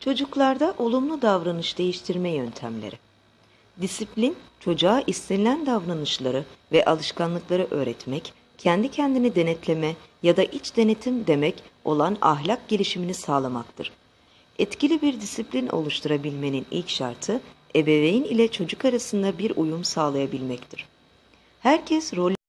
Çocuklarda olumlu davranış değiştirme yöntemleri. Disiplin, çocuğa istenilen davranışları ve alışkanlıkları öğretmek, kendi kendini denetleme ya da iç denetim demek olan ahlak gelişimini sağlamaktır. Etkili bir disiplin oluşturabilmenin ilk şartı, ebeveyn ile çocuk arasında bir uyum sağlayabilmektir. Herkes rol